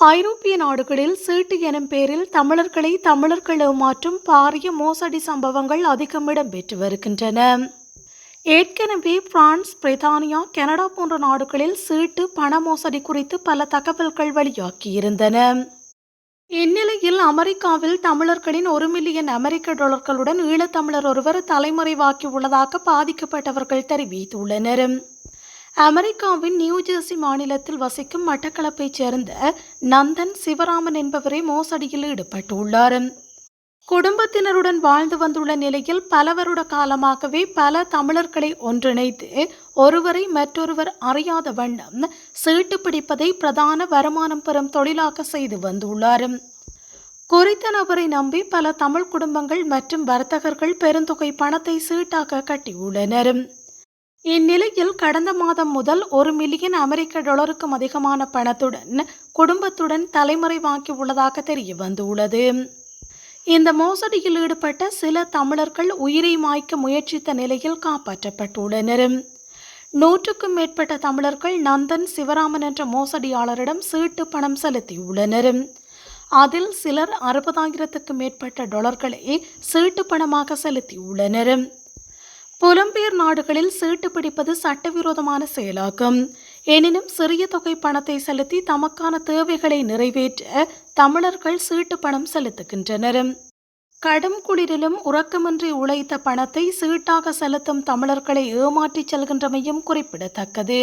ஐரோப்பிய நாடுகளில் சீட்டு எனும் பேரில் தமிழர்களை தமிழர்கள் ஏமாற்றும் பாரிய மோசடி சம்பவங்கள் அதிகம் இடம்பெற்று வருகின்றன. ஏற்கனவே பிரான்ஸ் பிரித்தானியா கனடா போன்ற நாடுகளில் சீட்டு பண மோசடி குறித்து பல தகவல்கள் வெளியாகியிருந்தன. இந்நிலையில் அமெரிக்காவில் தமிழர்களின் ஒரு மில்லியன் அமெரிக்க டாலர்களுடன் ஈழத்தமிழர் ஒருவர் தலைமறைவாக்கி உள்ளதாக பாதிக்கப்பட்டவர்கள் தெரிவித்துள்ளனர். அமெரிக்காவின் நியூ ஜெர்சி மாநிலத்தில் வசிக்கும் மட்டக்களப்பைச் சேர்ந்த நந்தன் சிவராமன் என்பவரே மோசடியில் ஈடுபட்டுள்ளார். குடும்பத்தினருடன் வாழ்ந்து வந்துள்ள நிலையில் பல வருட காலமாகவே பல தமிழர்களை ஒன்றிணைத்து ஒருவரை மற்றொருவர் அறியாத வண்ணம் சீட்டு பிடிப்பதை பிரதான வருமானம் பெறும் தொழிலாக செய்து வந்துள்ளார். குறித்த நபரை நம்பி பல தமிழ் குடும்பங்கள் மற்றும் வர்த்தகர்கள் பெருந்தொகை பணத்தை சீட்டாக கட்டியுள்ளனர். இந்நிலையில் கடந்த மாதம் முதல் ஒரு மில்லியன் அமெரிக்க டாலருக்கும் அதிகமான பணத்துடன் குடும்பத்துடன் தலைமறைவாக்கி உள்ளதாக தெரிய வந்துள்ளது. இந்த மோசடியில் ஈடுபட்ட சில தமிழர்கள் உயிரை மாய்க்க முயற்சித்த நிலையில் காப்பாற்றப்பட்டுள்ளனர். நூற்றுக்கும் மேற்பட்ட தமிழர்கள் நந்தன் சிவராமன் என்ற மோசடியாளரிடம் சீட்டு பணம் செலுத்தியுள்ளனர். அதில் சிலர் அறுபதாயிரத்துக்கும் மேற்பட்ட டாலர்களை சீட்டு பணமாக செலுத்தியுள்ளனர். புலம்பெயர் நாடுகளில் சீட்டு பிடிப்பது சட்டவிரோதமான செயலாகும் எனினும் சிறிய தொகை பணத்தை செலுத்தி தமக்கான தேவைகளை நிறைவேற்ற தமிழர்கள் சீட்டு பணம் செலுத்துகின்றனர். கடும் குளிரிலும் உறக்கமின்றி உழைத்த பணத்தை சீட்டாக செலுத்தும் தமிழர்களை ஏமாற்றிச் செல்கின்றமையும் குறிப்பிடத்தக்கது.